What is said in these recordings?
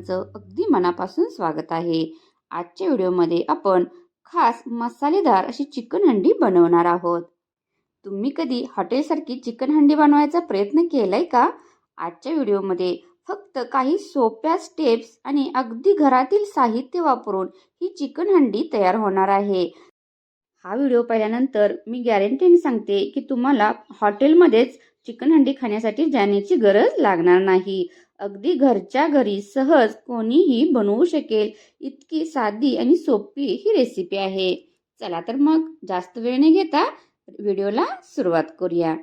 सर्वांचं अगदी मनापासून स्वागत आहे. आजच्या व्हिडिओमध्ये आपण खास मसालेदार अशी चिकन हंडी बनवणार आहोत. तुम्ही कधी हॉटेलसारखी चिकन हंडी बनवायचा प्रयत्न केलाय का? आजच्या व्हिडिओमध्ये फक्त काही सोप्या स्टेप्स आणि अगदी घरातील साहित्य वापरून ही चिकन हंडी तयार होणार आहे. हा व्हिडिओ पाहिल्यानंतर मी गॅरंटीने सांगते की तुम्हाला हॉटेलमध्येच चिकन हंडी खाण्यासाठी जाण्याची गरज लागणार नाही. अगदी घरच्या घरी सहज कोणीही बनवू शकेल. इतकी साधी आणि सोपी ही रेसिपी आहे. चला तर मग जास्त वेळ न घेता व्हिडिओला सुरुवात करूया.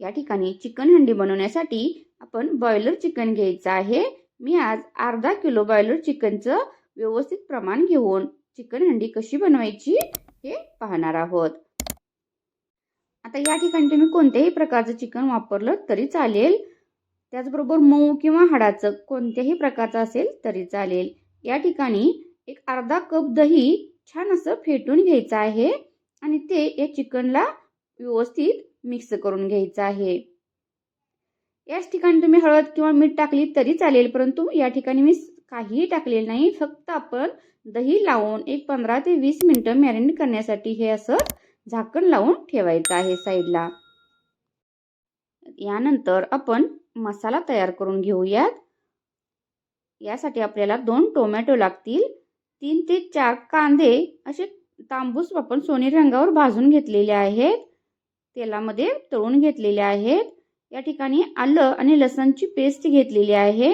या ठिकाणी चिकन हंडी बनवण्यासाठी आपण बॉयलर चिकन घ्यायचं आहे. मी आज अर्धा किलो बॉयलर चिकनचं व्यवस्थित प्रमाण घेऊन चिकन हंडी कशी बनवायची हे पाहणार आहोत. आता या ठिकाणी तुम्ही कोणत्याही प्रकारचं चिकन वापरलं तरी चालेल. त्याचबरोबर मऊ किंवा हाडाचं कोणत्याही प्रकारचं असेल तरी चालेल. या ठिकाणी एक अर्धा कप दही छान असं फेटून घ्यायचं आहे आणि ते या चिकनला व्यवस्थित मिक्स करून घ्यायचं आहे. याच ठिकाणी तुम्ही हळद किंवा मीठ टाकली तरी चालेल परंतु या ठिकाणी मी काहीही टाकलेलं नाही. फक्त आपण दही लावून एक पंधरा ते वीस मिनटं मॅरिनेट करण्यासाठी हे असं झाकण लावून ठेवायचं आहे साईडला. यानंतर आपण मसाला तयार करून घेऊयात. यासाठी आपल्याला दोन टोमॅटो लागतील. तीन ते चार कांदे असे तांबूस आपण सोनेरी रंगावर भाजून घेतलेले आहेत. तेलामध्ये तळून घेतलेले आहेत. या ठिकाणी आलं आणि लसणची पेस्ट घेतलेली आहे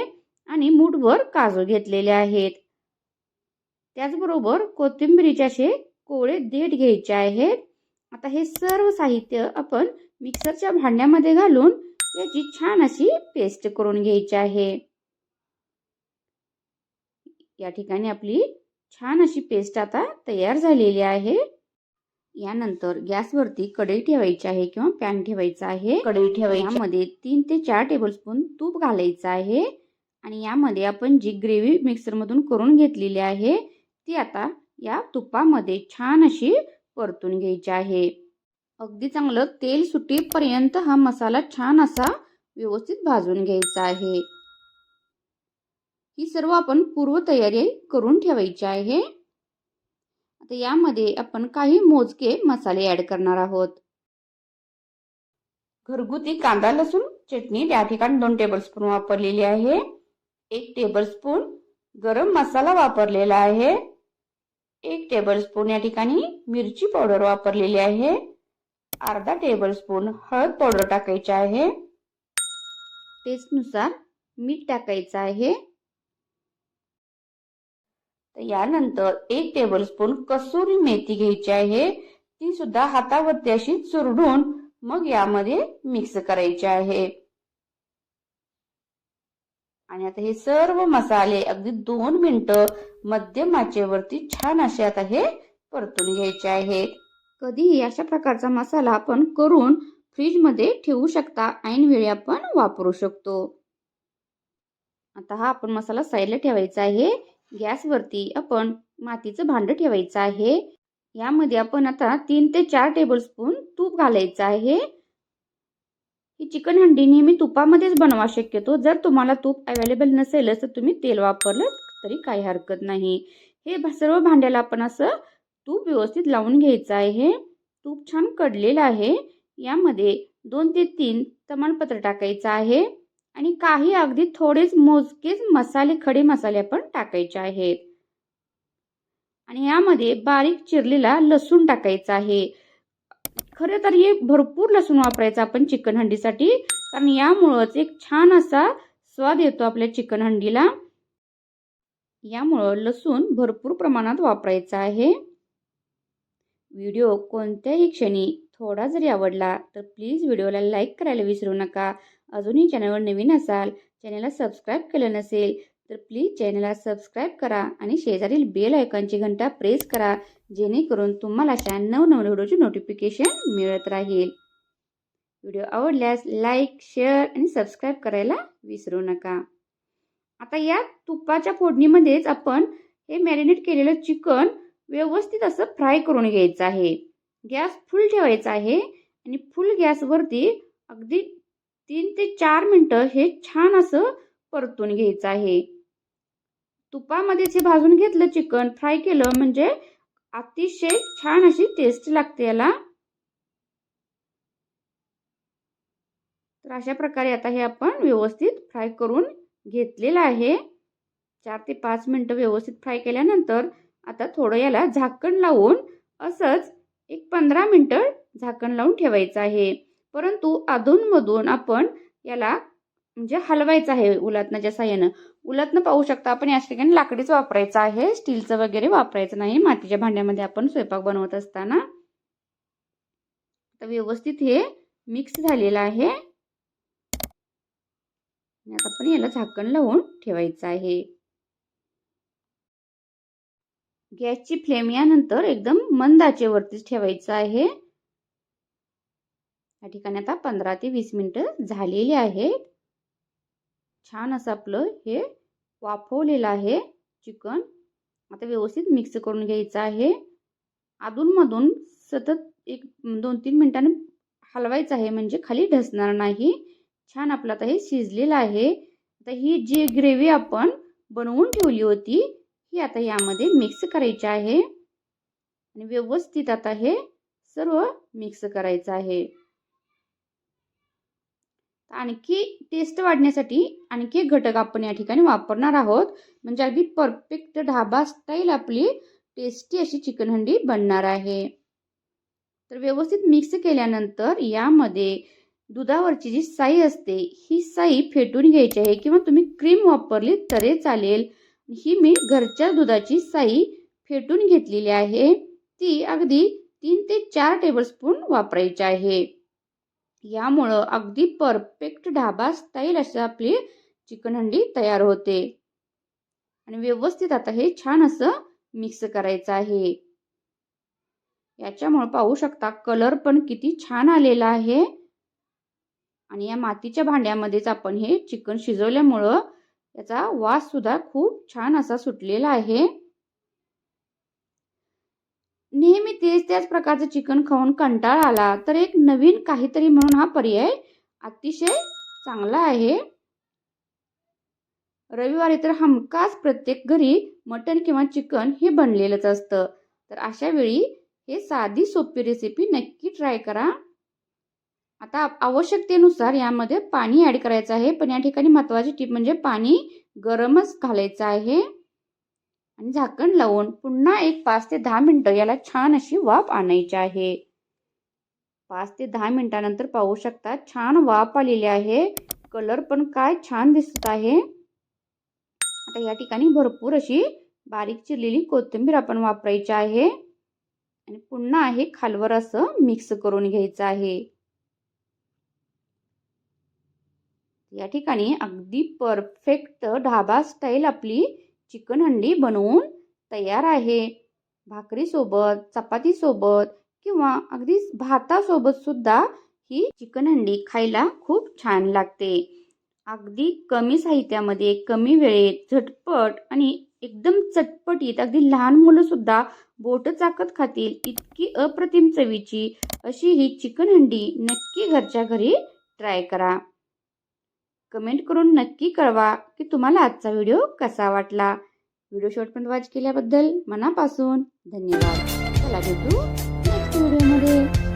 आणि मूठभर काजू घेतलेले आहेत. त्याचबरोबर कोथिंबिरीचे असे कोळे देठ घ्यायचे आहेत. आता हे सर्व साहित्य आपण मिक्सरच्या भांड्यामध्ये घालून याची छान अशी पेस्ट करून घ्यायची आहे. या ठिकाणी आपली छान अशी पेस्ट आता तयार झालेली आहे. यानंतर गॅसवरती कढई ठेवायची आहे किंवा पॅन ठेवायचा आहे. कढई ठेवायची. यामध्ये तीन ते चार टेबलस्पून तूप घालायचं आहे. आणि यामध्ये आपण जी ग्रेव्ही मिक्सरमधून करून घेतलेली आहे ती आता या तुपामध्ये छान अशी परतून घ्यायची आहे. अगदी चांगलं. तेल सुटेपर्यंत हा मसाला छान असा व्यवस्थित भाजून घ्यायचा आहे. ही सर्व आपण पूर्वतयारी करून ठेवायची आहे. आता यामध्ये आपण काही मोजके मसाले ऍड करणार आहोत. घरगुती कांदा लसूण चटणी या ठिकाणी दोन टेबलस्पून वापरलेली आहे. एक टेबलस्पून गरम मसाला वापरलेला आहे. एक टेबलस्पून या ठिकाणी मिरची पावडर वापरलेली आहे. अर्धा टेबलस्पून हळद पावडर टाकायची आहे. टेस्टनुसार मीठ टाकायचं आहे. तर यानंतर एक टेबलस्पून कसुरी मेथी घ्यायची आहे. ती सुद्धा हातावरती अशी चुरडून मग यामध्ये मिक्स करायचे आहे. आणि आता हे सर्व मसाले अगदी दोन मिनिटं मध्यम आचेवरती छान असे आता हे परतून घ्यायचे आहेत. कधीही अशा प्रकारचा मसाला आपण करून फ्रीजमध्ये ठेवू शकता. ऐनवेळी आपण वापरू शकतो. आता हा आपण मसाला साईडला ठेवायचा आहे. गॅसवरती आपण मातीचं भांडं ठेवायचं आहे. यामध्ये आपण आता तीन ते चार टेबलस्पून तूप घालायचं आहे. ही चिकन हंडी नेहमी तुपामध्येच बनवा शक्यतो. जर तुम्हाला तूप अवेलेबल नसेलच तर तुम्ही तेल वापरलं तरी काही हरकत नाही. हे सर्व भांड्याला आपण असं तूप व्यवस्थित लावून घ्यायचं आहे. तूप छान कडलेलं आहे. यामध्ये दोन ते तीन तमालपत्र टाकायचं आहे. आणि काही अगदी थोडेच मोजकेच मसाले खडे मसाले आपण टाकायचे आहेत. आणि यामध्ये बारीक चिरलेला लसूण टाकायचा आहे. खरं तर हे भरपूर लसूण वापरायचं आपण चिकन हंडीसाठी. कारण यामुळंच एक छान असा स्वाद येतो आपल्या चिकन हंडीला. यामुळं लसूण भरपूर प्रमाणात वापरायचं आहे. व्हिडिओ कोणत्याही क्षणी थोडा जरी आवडला तर प्लीज व्हिडिओला लाईक करायला विसरू नका. अजूनही चॅनलवर नवीन असाल चॅनलला सबस्क्राईब केलं नसेल तर प्लीज चॅनलला सबस्क्राईब करा आणि शेजारील बेल आयकॉनची घंटा प्रेस करा जेणेकरून तुम्हाला अशा नवनवीन व्हिडिओची नोटिफिकेशन मिळत राहील. व्हिडिओ आवडल्यास लाईक शेअर आणि सबस्क्राईब करायला विसरू नका. आता या तुपाच्या फोडणीमध्येच आपण हे मॅरिनेट केलेलं चिकन व्यवस्थित असं फ्राय करून घ्यायचं आहे. गॅस फुल ठेवायचा आहे आणि फुल गॅसवरती अगदी तीन ते चार मिनटं हे छान असं परतून घ्यायचं आहे. तुपामध्येच हे भाजून घेतलं चिकन फ्राय केलं म्हणजे अतिशय छान अशी टेस्ट लागते याला. तर अशा प्रकारे आता हे आपण व्यवस्थित फ्राय करून घेतलेलं आहे. चार ते पाच मिनटं व्यवस्थित फ्राय केल्यानंतर आता थोडं याला झाकण लावून असंच एक पंधरा मिनटं झाकण लावून ठेवायचं आहे. परंतु अधूनमधून आपण याला म्हणजे हलवायचं आहे उलातनाच्या साह्यानं. उलातनं पाहू शकता आपण या ठिकाणी लाकडीच वापरायचं आहे. स्टीलचं वगैरे वापरायचं नाही. मातीच्या भांड्यामध्ये आपण स्वयंपाक बनवत असताना. तर व्यवस्थित हे मिक्स झालेलं आहे. आणि आता आपण याला झाकण लावून ठेवायचं आहे. गॅसची फ्लेम यानंतर एकदम मंद आचेवरतीच ठेवायचं आहे. या ठिकाणी आता पंधरा ते वीस मिनटं झालेली आहेत. छान असं आपलं हे वाफवलेलं आहे चिकन. आता व्यवस्थित मिक्स करून घ्यायचं आहे. अधूनमधून सतत एक दोन तीन मिनिटांनी हलवायचं आहे म्हणजे खाली ढसणार नाही. छान आपलं आता हे शिजलेलं आहे. आता ही जी ग्रेव्ही आपण बनवून ठेवली होती ही आता यामध्ये मिक्स करायची आहे. आणि व्यवस्थित आता हे सर्व मिक्स करायचं आहे. आणखी टेस्ट वाढण्यासाठी आणखी एक घटक आपण या ठिकाणी वापरणार आहोत. म्हणजे अगदी परफेक्ट ढाबा स्टाईल आपली टेस्टी अशी चिकन हंडी बनणार आहे. तर व्यवस्थित मिक्स केल्यानंतर यामध्ये दुधावरची जी साई असते ही साई फेटून घ्यायची आहे किंवा तुम्ही क्रीम वापरली तरी चालेल. ही मी घरच्या दुधाची साई फेटून घेतलेली आहे. ती अगदी तीन ते चार टेबलस्पून वापरायची आहे. यामुळं अगदी परफेक्ट ढाबा स्टाईल अशी आपली चिकन हंडी तयार होते. आणि व्यवस्थित आता हे छान असं मिक्स करायचं आहे. याच्यामुळं पाहू शकता कलर पण किती छान आलेला आहे. आणि या मातीच्या भांड्यामध्येच आपण हे चिकन शिजवल्यामुळं याचा वास सुद्धा खूप छान असा सुटलेला आहे. नेहमी तेच त्याच प्रकारचं चिकन खाऊन कंटाळा आला तर एक नवीन काहीतरी म्हणून हा पर्याय अतिशय चांगला आहे. रविवारी तर हमखास प्रत्येक घरी मटण किंवा चिकन हे बनलेलंच असतं. तर अशा वेळी हे साधी सोपी रेसिपी नक्की ट्राय करा. आता आवश्यकतेनुसार यामध्ये पाणी ॲड करायचं आहे. पण या ठिकाणी महत्त्वाची टीप म्हणजे पाणी गरमच घालायचं आहे. आणि झाकण लावून पुन्हा एक पाच ते दहा मिनटं याला छान अशी वाफ आणायची आहे. पाच ते दहा मिनिटानंतर पाहू शकता छान वाफ आलेली आहे. कलर पण काय छान दिसत आहे. आता या ठिकाणी भरपूर अशी बारीक चिरलेली कोथिंबीर आपण वापरायची आहे. आणि पुन्हा हे खालवर असं मिक्स करून घ्यायचं आहे. या ठिकाणी अगदी परफेक्ट ढाबा स्टाईल आपली चिकन हंडी बनवून तयार आहे. भाकरीसोबत चपातीसोबत किंवा अगदी भातासोबत सुद्धा ही चिकन हंडी खायला खूप छान लागते. अगदी कमी साहित्यामध्ये कमी वेळेत झटपट आणि एकदम चटपटीत अगदी लहान मुलं सुद्धा बोट चाकत खातील इतकी अप्रतिम चवीची अशी ही चिकन हंडी नक्की घरच्या घरी ट्राय करा. कमेंट करून नक्की कळवा की तुम्हाला आजचा व्हिडिओ कसा वाटला. व्हिडिओ शॉर्टपर्यंत वॉच केल्याबद्दल मनापासून धन्यवाद. चला भेटू नेक्स्ट व्हिडिओमध्ये